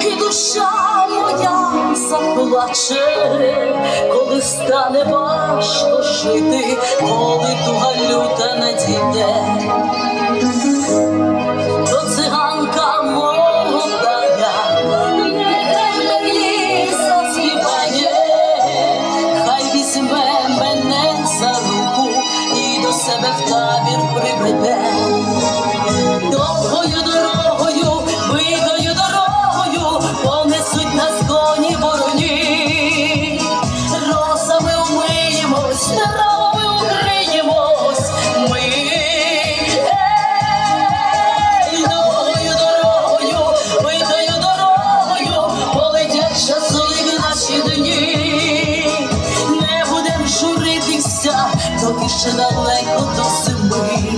І душа моя заплаче, коли стане важко жити. sabbath love in то ще далеко до зими.